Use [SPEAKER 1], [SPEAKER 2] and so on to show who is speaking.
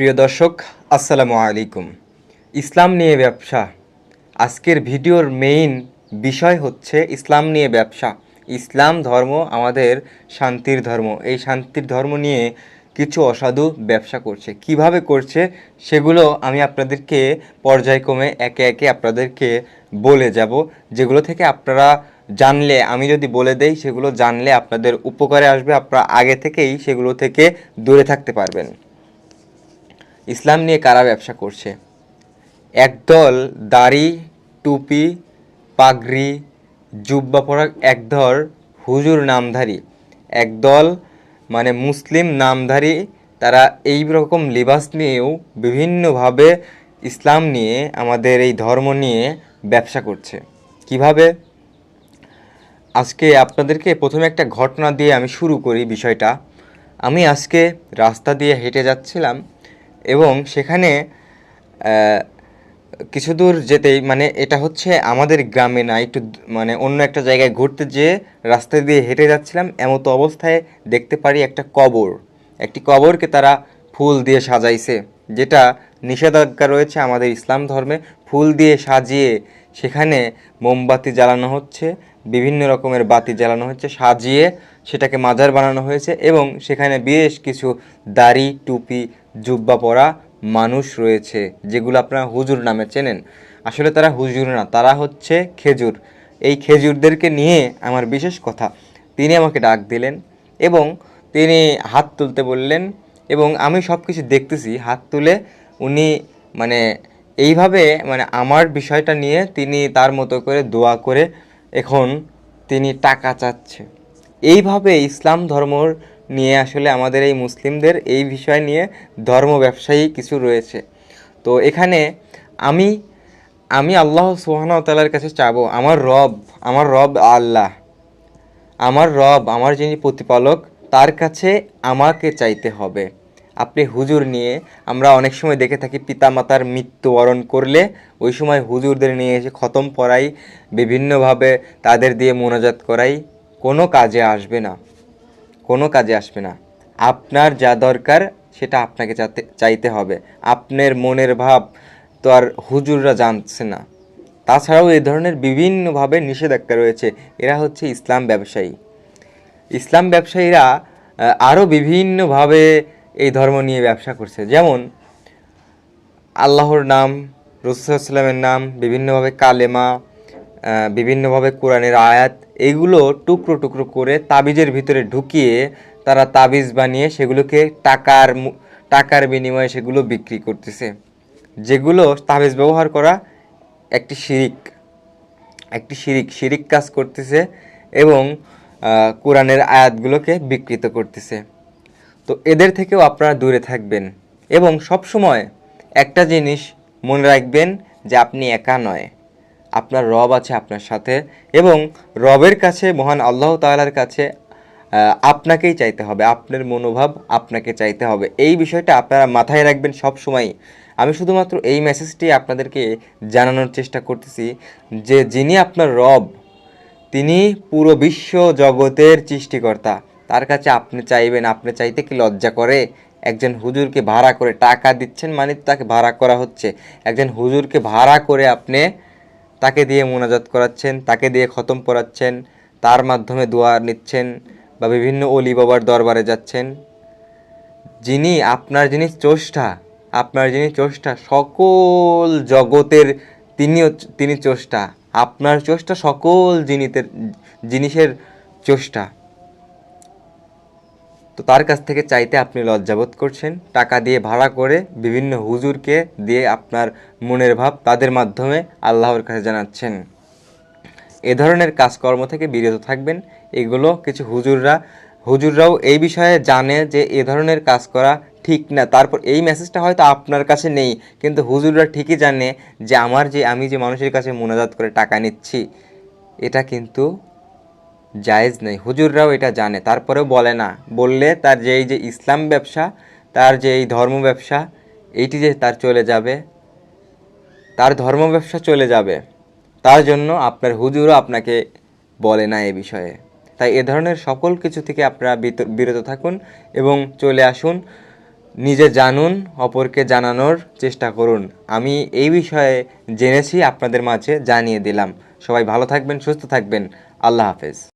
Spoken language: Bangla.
[SPEAKER 1] প্রিয় দর্শক, আসসালামু আলাইকুম। ইসলাম নিয়ে ব্যবসা। আজকের ভিডিওর মেইন বিষয় হচ্ছে ইসলাম নিয়ে ব্যবসা। ইসলাম ধর্ম আমাদের শান্তির ধর্ম। এই শান্তির ধর্ম নিয়ে কিছু অসাধু ব্যবসা করছে। কীভাবে করছে সেগুলো আমি আপনাদেরকে পর্যায়ক্রমে একে একে আপনাদেরকে বলে যাব। যেগুলো থেকে আপনারা জানলে, আমি যদি বলে দেই, সেগুলো জানলে আপনাদের উপকারে আসবে। আপনারা আগে থেকেই সেগুলো থেকে দূরে থাকতে পারবেন। ইসলাম নিয়ে কারা ব্যবসা করছে? একদল দাড়ি, টুপি, পাগড়ি, জুব্বা পরা একদল হুজুর নামধারী। একদল মানে মুসলিম নামধারী, তারা এই রকম লিবাস নিয়েও বিভিন্নভাবে ইসলাম নিয়ে, আমাদের এই ধর্ম নিয়ে ব্যবসা করছে। কীভাবে? আজকে আপনাদেরকে প্রথমে একটা ঘটনা দিয়ে আমি শুরু করি বিষয়টা। আমি আজকে রাস্তা দিয়ে হেঁটে যাচ্ছিলাম। এবং সেখানে কিছু দূর যেতেই মানে এটা হচ্ছে আমাদের গ্রামে না, একটু মানে অন্য একটা জায়গায় ঘুরতে যেয়ে রাস্তা দিয়ে হেঁটে যাচ্ছিলাম, এমত অবস্থায় দেখতে পারি একটা কবর। একটি কবরকে তারা ফুল দিয়ে সাজাইছে, যেটা নিষেধাজ্ঞা রয়েছে আমাদের ইসলাম ধর্মে, ফুল দিয়ে সাজিয়ে সেখানে মোমবাতি জ্বালানো হচ্ছে বিভিন্ন রকমের বাতি জ্বালানো হচ্ছে সাজিয়ে সেটাকে মাজার বানানো হয়েছে এবং সেখানে বেশ কিছু দাড়ি, টুপি, জুব্বা পরা মানুষ রয়েছে, যেগুলো আপনারা হুজুর নামে চেনেন। আসলে তারা হুজুর না, তারা হচ্ছে খেজুর। এই খেজুরদেরকে নিয়ে আমার বিশেষ কথা, তিনি আমাকে ডাক দিলেন এবং তিনি হাত তুলতে বললেন এবং আমি সব কিছু দেখতেছি, হাত তুলে উনি মানে এইভাবে মানে আমার বিষয়টা নিয়ে তিনি তার মতো করে দোয়া করে এখন তিনি টাকা চাচ্ছে। এইভাবে ইসলাম ধর্ম নিয়ে আসলে আমাদের এই মুসলিমদের এই বিষয় নিয়ে ধর্ম ব্যবসায়ী কিছু রয়েছে। তো এখানে আমি আমি আল্লাহ সুহানাতালার কাছে চাবো, আমার রব আমার রব আল্লাহ। আমার রব, আমার যিনি প্রতিপালক, তার কাছে আমাকে চাইতে হবে। আপনি হুজুর নিয়ে, আমরা অনেক সময় দেখে থাকি পিতামাতার মৃত্যুবরণ করলে, ওই সময় হুজুরদের নিয়ে এসে খতম পড়াই বিভিন্নভাবে তাদের দিয়ে মোনাজাত করাই, কোনো কাজে আসবে না। কোনো কাজে আসবে না। আপনার যা দরকার, সেটা আপনাকে চাতে, চাইতে হবে। আপনার মনের ভাব তো আর হুজুররা জানছে না। তাছাড়াও এই ধরনের বিভিন্নভাবে নিষেধাজ্ঞা রয়েছে। এরা হচ্ছে ইসলাম ব্যবসায়ী। ইসলাম ব্যবসায়ীরা আরও বিভিন্নভাবে এই ধর্ম নিয়ে ব্যবসা করছে। যেমন আল্লাহর নাম রসুলামের নাম, বিভিন্নভাবে কালেমা বিভিন্নভাবে কোরআনের আয়াত, এগুলো টুকরো টুকরো করে তাবিজের ভিতরে ঢুকিয়ে তারা তাবিজ বানিয়ে সেগুলোকে টাকার টাকার বিনিময়ে সেগুলো বিক্রি করতেছে। যেগুলো তাবিজ ব্যবহার করা একটি শিরিক একটি শিরিক শিরিক কাজ করতেছে এবং কোরআনের আয়াতগুলোকে বিকৃত করতেছে। তো এদের থেকেও আপনারা দূরে থাকবেন এবং সব সময় একটা জিনিস মনে রাখবেন যে আপনি একা নয়। আপনার রব আছে আপনার সাথে এবং রবের কাছে, মহান আল্লাহ তাআলার কাছে আপনাকেই চাইতে হবে। আপনার মনোভাব আপনাকে চাইতে হবে। এই বিষয়টা আপনারা মাথায় রাখবেন সব সময় আমি শুধুমাত্র এই মেসেজটি আপনাদেরকে জানানোর চেষ্টা করতেছি যে, যিনি আপনার রব, তিনি পুরো বিশ্ব জগতের সৃষ্টিকর্তা। তার কাছে আপনি চাইবেন, আপনি চাইতে কি লজ্জা করে? একজন হুজুরকে ভাড়া করে টাকা দিচ্ছেন মানে তাকে ভাড়া করা হচ্ছে। একজন হুজুরকে ভাড়া করে আপনি তাকে দিয়ে মোনাজাত করাচ্ছেন, তাকে দিয়ে খতম পড়াচ্ছেন তার মাধ্যমে দোয়া নিচ্ছেন বা বিভিন্ন অলি বাবার দরবারে যাচ্ছেন। যিনি আপনার যিনি চোষ্টা, আপনার যিনি চোষ্টা, সকল জগতের তিনি হচ্ছ- তিনি চোষ্টা। আপনার চোষ্টা সকল জিনিসের জিনিসের চোষ্টা। তো তার কাছ থেকে চাইতে আপনি লজ্জাবোধ করছেন। টাকা দিয়ে ভাড়া করে বিভিন্ন হুজুরকে দিয়ে আপনার মনের ভাব তাদের মাধ্যমে আল্লাহর কাছে জানাচ্ছেন। এ ধরনের কাজকর্ম থেকে বিরত থাকবেন। এগুলো কিছু হুজুররা, হুজুররাও এই বিষয়ে জানে যে এ ধরনের কাজ করা ঠিক না। তারপর এই মেসেজটা হয়তো আপনার কাছে নেই, কিন্তু হুজুররা ঠিকই জানে যে আমার যে, আমি যে মানুষের কাছে মোনাজাত করে টাকা নিচ্ছি, এটা কিন্তু জায়েজ নেই। হুজুররাও এটা জানে। তারপরেও বলে না। বললে তার যে এই যে ইসলাম ব্যবসা, তার যে এই ধর্ম ব্যবসা, এইটি যে তার চলে যাবে, তার ধর্ম ব্যবসা চলে যাবে, তার জন্য আপনার হুজুরও আপনাকে বলে না এ বিষয়ে। তাই এ ধরনের সকল কিছু থেকে আপনারা বিরত থাকুন এবং চলে আসুন। নিজে জানুন, অপরকে জানানোর চেষ্টা করুন। আমি এই বিষয়ে জেনেছি, আপনাদের মাঝে জানিয়ে দিলাম। সবাই ভালো থাকবেন, সুস্থ থাকবেন। আল্লাহ হাফেজ।